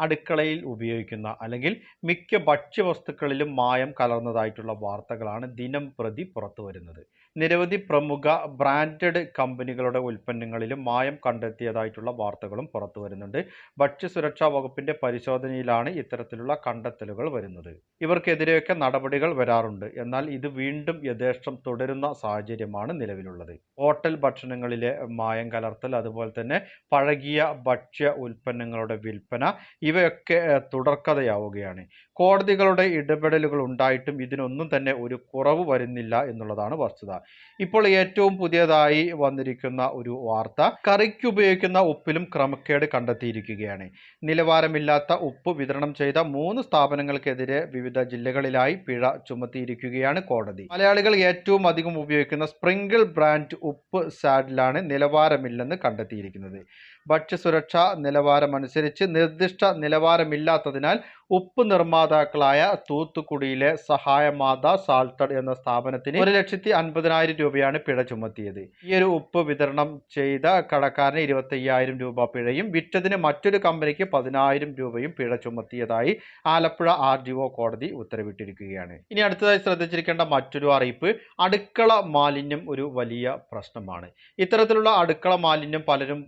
അടുക്കളയിൽ ഉപയോഗിക്കുന്ന അല്ലെങ്കിൽ മിക്ക ഭക്ഷ്യവസ്തുക്കളിലും മായം കലർന്നതായിട്ടുള്ള വാർത്തകളാണ് ദിനം പ്രതി പുറത്തു വരുന്നത്. നിരവധി പ്രമുഖ ബ്രാൻഡഡ് കമ്പനികളുടെ ഉൽപ്പന്നങ്ങളിലും മായം കണ്ടെത്തിയതായിട്ടുള്ള വാർത്തകളും പുറത്തു വരുന്നുണ്ട്. ഭക്ഷ്യസുരക്ഷാ വകുപ്പിന്റെ പരിശോധനയിലാണ് ഇത്തരത്തിലുള്ള കണ്ടെത്തലുകൾ വരുന്നത്. ഇവർക്കെതിരെയൊക്കെ നടപടികൾ വരാറുണ്ട്. എന്നാൽ ഇത് വീണ്ടും യഥേഷ്ടം തുടരുന്ന സാഹചര്യമാണ് നിലവിലുള്ളത്. ഹോട്ടൽ ഭക്ഷണങ്ങളിലെ മായം കലർത്തൽ അതുപോലെ തന്നെ പഴകിയ ഭക്ഷ്യ ഉൽപ്പന്നങ്ങളുടെ വിൽപ്പന ഇവയൊക്കെ തുടർക്കഥയാവുകയാണ്. കോടതികളുടെ ഇടപെടലുകൾ ഉണ്ടായിട്ടും ഇതിനൊന്നും തന്നെ ഒരു കുറവ് വരുന്നില്ല എന്നുള്ളതാണ് വസ്തുത. ഇപ്പോൾ ഏറ്റവും പുതിയതായി വന്നിരിക്കുന്ന ഒരു വാർത്ത കറിക്ക് ഉപയോഗിക്കുന്ന ഉപ്പിലും ക്രമക്കേട് കണ്ടെത്തിയിരിക്കുകയാണ്. നിലവാരമില്ലാത്ത ഉപ്പ് വിതരണം ചെയ്ത മൂന്ന് സ്ഥാപനങ്ങൾക്കെതിരെ വിവിധ ജില്ലകളിലായി പിഴ ചുമത്തിയിരിക്കുകയാണ് കോടതി. മലയാളികൾ ഏറ്റവും അധികം ഉപയോഗിക്കുന്ന സ്പ്രിങ്കിൾ ബ്രാൻഡ് ഉപ്പ് സാഡിലാണ് നിലവാരമില്ലെന്ന് കണ്ടെത്തിയിരിക്കുന്നത്. ഭക്ഷ്യസുരക്ഷാ നിലവാരമനുസരിച്ച് നിർദ്ദിഷ്ട നിലവാരമില്ലാത്തതിനാൽ ഉപ്പ് നിർമ്മാതാക്കളായ തൂത്തുക്കുടിയിലെ സഹായമാത സാൾട്ടഡ് എന്ന സ്ഥാപനത്തിന് ഒരു ലക്ഷത്തി അൻപതിനായിരം രൂപയാണ് പിഴ ചുമത്തിയത്. ഈ ഒരു ഉപ്പ് വിതരണം ചെയ്ത കടക്കാരന് ഇരുപത്തയ്യായിരം രൂപ പിഴയും വിറ്റതിന് മറ്റൊരു കമ്പനിക്ക് പതിനായിരം രൂപയും പിഴ ചുമത്തിയതായി ആലപ്പുഴ ആർ കോടതി ഉത്തരവിട്ടിരിക്കുകയാണ്. ഇനി അടുത്തതായി ശ്രദ്ധിച്ചിരിക്കേണ്ട മറ്റൊരു അറിയിപ്പ് അടുക്കള മാലിന്യം ഒരു വലിയ പ്രശ്നമാണ്. ഇത്തരത്തിലുള്ള അടുക്കള മാലിന്യം പലരും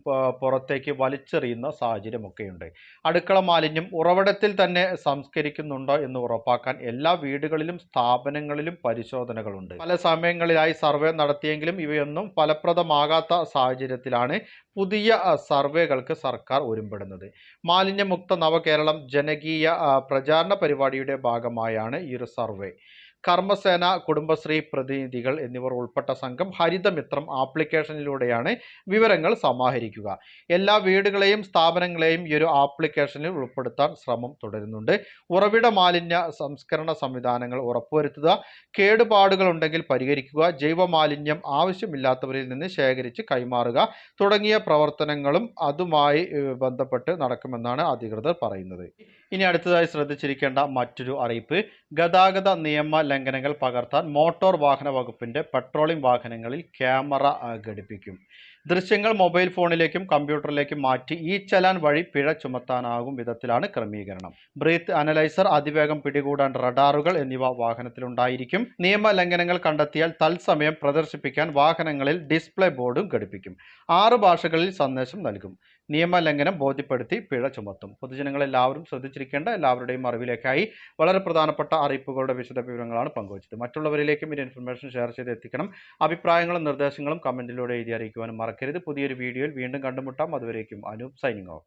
പുറത്തേക്ക് വലിച്ചെറിയുന്ന സാഹചര്യമൊക്കെയുണ്ട്. അടുക്കള മാലിന്യം ഉറവിടത്തിൽ തന്നെ സംസ്കരിക്കുന്നുണ്ടോ എന്ന് ഉറപ്പാക്കാൻ എല്ലാ വീടുകളിലും സ്ഥാപനങ്ങളിലും പരിശോധനകളുണ്ട്. പല സമയങ്ങളിലായി സർവേ നടത്തിയെങ്കിലും ഇവയൊന്നും ഫലപ്രദമാകാത്ത സാഹചര്യത്തിലാണ് പുതിയ സർവേകൾക്ക് സർക്കാർ ഒരുമ്പെടുന്നത്. മാലിന്യമുക്ത നവകേരളം ജനകീയ പ്രചാരണ പരിപാടിയുടെ ഭാഗമായാണ് ഈ ഒരു സർവേ. കർമ്മസേന കുടുംബശ്രീ പ്രതിനിധികൾ എന്നിവർ ഉൾപ്പെട്ട സംഘം ഹരിതമിത്രം ആപ്ലിക്കേഷനിലൂടെയാണ് വിവരങ്ങൾ സമാഹരിക്കുക. എല്ലാ വീടുകളെയും സ്ഥാപനങ്ങളെയും ഈ ഒരു ആപ്ലിക്കേഷനിൽ ഉൾപ്പെടുത്താൻ ശ്രമം തുടരുന്നുണ്ട്. ഉറവിട മാലിന്യ സംസ്കരണ സംവിധാനങ്ങൾ ഉറപ്പുവരുത്തുക കേടുപാടുകൾ ഉണ്ടെങ്കിൽ പരിഹരിക്കുക ജൈവ മാലിന്യം ആവശ്യമില്ലാത്തവരിൽ നിന്ന് ശേഖരിച്ച് കൈമാറുക തുടങ്ങിയ പ്രവർത്തനങ്ങളും അതുമായി ബന്ധപ്പെട്ട് നടക്കുമെന്നാണ് അധികൃതർ പറയുന്നത്. ഇനി അടുത്തതായി ശ്രദ്ധിച്ചിരിക്കേണ്ട മറ്റൊരു അറിയിപ്പ് ഗതാഗത നിയമ ലംഘനങ്ങൾ പകർത്താൻ മോട്ടോർ വാഹന വകുപ്പിന്റെ പെട്രോളിംഗ് വാഹനങ്ങളിൽ ക്യാമറ ഘടിപ്പിക്കും. ദൃശ്യങ്ങൾ മൊബൈൽ ഫോണിലേക്കും കമ്പ്യൂട്ടറിലേക്കും മാറ്റി ഈ ചലാൻ വഴി പിഴ ചുമത്താനാകും വിധത്തിലാണ് ക്രമീകരണം. ബ്രീത്ത് അനലൈസർ അതിവേഗം പിടികൂടാൻ റഡാറുകൾ എന്നിവ വാഹനത്തിലുണ്ടായിരിക്കും. നിയമ ലംഘനങ്ങൾ കണ്ടെത്തിയാൽ തത്സമയം പ്രദർശിപ്പിക്കാൻ വാഹനങ്ങളിൽ ഡിസ്പ്ലേ ബോർഡും ഘടിപ്പിക്കും. ആറ് ഭാഷകളിൽ സന്ദേശം നൽകും. നിയമലംഘനം ബോധ്യപ്പെടുത്തി പിഴ ചുമത്തും. പൊതുജനങ്ങൾ എല്ലാവരും ശ്രദ്ധിച്ചിരിക്കേണ്ട എല്ലാവരുടെയും അറിവിലേക്കായി വളരെ പ്രധാനപ്പെട്ട അറിയിപ്പുകളുടെ വിശദ വിവരങ്ങളാണ് പങ്കുവച്ചത് മറ്റുള്ളവരിലേക്കും ഈ ഇൻഫർമേഷൻ ഷെയർ ചെയ്ത് എത്തിക്കണം. അഭിപ്രായങ്ങളും നിർദ്ദേശങ്ങളും കമന്റിലൂടെ എഴുതി അറിയിക്കുവാനും മറക്കരുത്. പുതിയൊരു വീഡിയോയിൽ വീണ്ടും കണ്ടുമുട്ടാം. അതുവരേക്കും അനൂപ് സൈനിങ് ഓഫ്